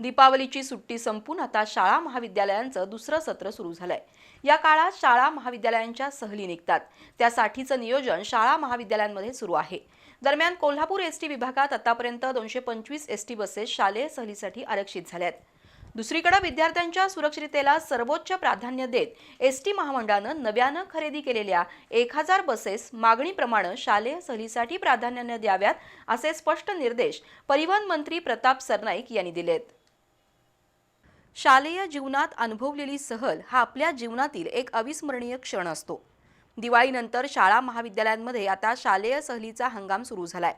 दीपावलीची सुट्टी संपून आता शाळा महाविद्यालयांचं दुसरं सत्र सुरू झालंय. या काळात शाळा महाविद्यालयांच्या सहली निघतात. त्यासाठीचं नियोजन शाळा महाविद्यालयांमध्ये सुरू आहे. दरम्यान कोल्हापूर एसटी विभागात आतापर्यंत दोनशे पंचवीस एसटी बसेस शालेय सहलीसाठी आरक्षित झाल्या आहेत दुसरीकडे विद्यार्थ्यांच्या सुरक्षिततेला सर्वोच्च प्राधान्य देत एसटी महामंडळानं नव्यानं खरेदी केलेल्या एक हजार बसेस मागणीप्रमाणे शालेय सहलीसाठी प्राधान्यानं द्याव्यात असे स्पष्ट निर्देश परिवहन मंत्री प्रताप सरनाईक यांनी दिलेत. शालेय जीवनात अनुभवलेली सहल हा आपल्या जीवनातील एक अविस्मरणीय क्षण असतो. दिवाळीनंतर शाळा महाविद्यालयांमध्ये आता शालेय सहलीचा हंगाम सुरू झालाय.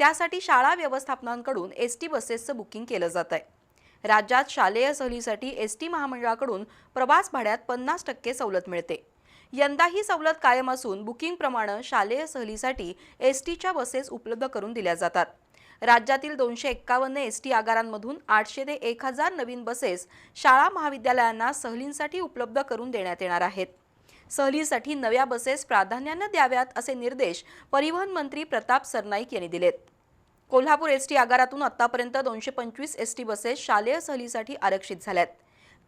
त्यासाठी शाळा व्यवस्थापनांकडून एस टी बसेसचं बुकिंग केलं जात आहे राज्यात शालेय सहलीसाठी एस टी महामंडळाकडून प्रवास भाड्यात पन्नास टक्के सवलत मिळते. यंदा ही सवलत कायम असून बुकिंगप्रमाणे शालेय सहलीसाठी एस टीच्या बसेस उपलब्ध करून दिल्या जातात. राज्यातील दोनशे एक्कावन्न एस टी आगारांमधून आठशे ते एक हजार नवीन बसेस शाळा महाविद्यालयांना सहलींसाठी उपलब्ध करून देण्यात येणार आहेत. सहलीसाठी नव्या बसेस प्राधान्यानं द्याव्यात असे निर्देश परिवहन मंत्री प्रताप सरनाईक यांनी दिलेत. कोल्हापूर एस टी आगारातून आतापर्यंत दोनशे पंचवीस एस टी बसेस शालेय सहलीसाठी आरक्षित झाल्यात.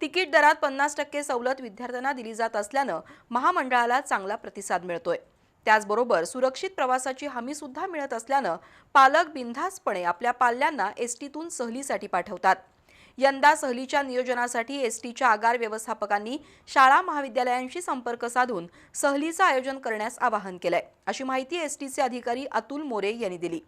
तिकीट दरात पन्नास टक्के सवलत विद्यार्थ्यांना दिली जात असल्यानं महामंडळाला चांगला प्रतिसाद मिळतोय. त्याचबरोबर सुरक्षित प्रवासाची हमी सुद्धा मिळत असल्यानं पालक बिनधास्तपणे आपल्या पाल्यांना एस टीतून सहलीसाठी पाठवतात. यंदा सहलीच्या नियोजनासाठी एस टीच्या आगार व्यवस्थापकांनी शाळा महाविद्यालयांशी संपर्क साधून सहलीचं आयोजन करण्यास आवाहन केलंय. अशी माहिती एस टीचे अधिकारी अतुल मोरे यांनी दिली.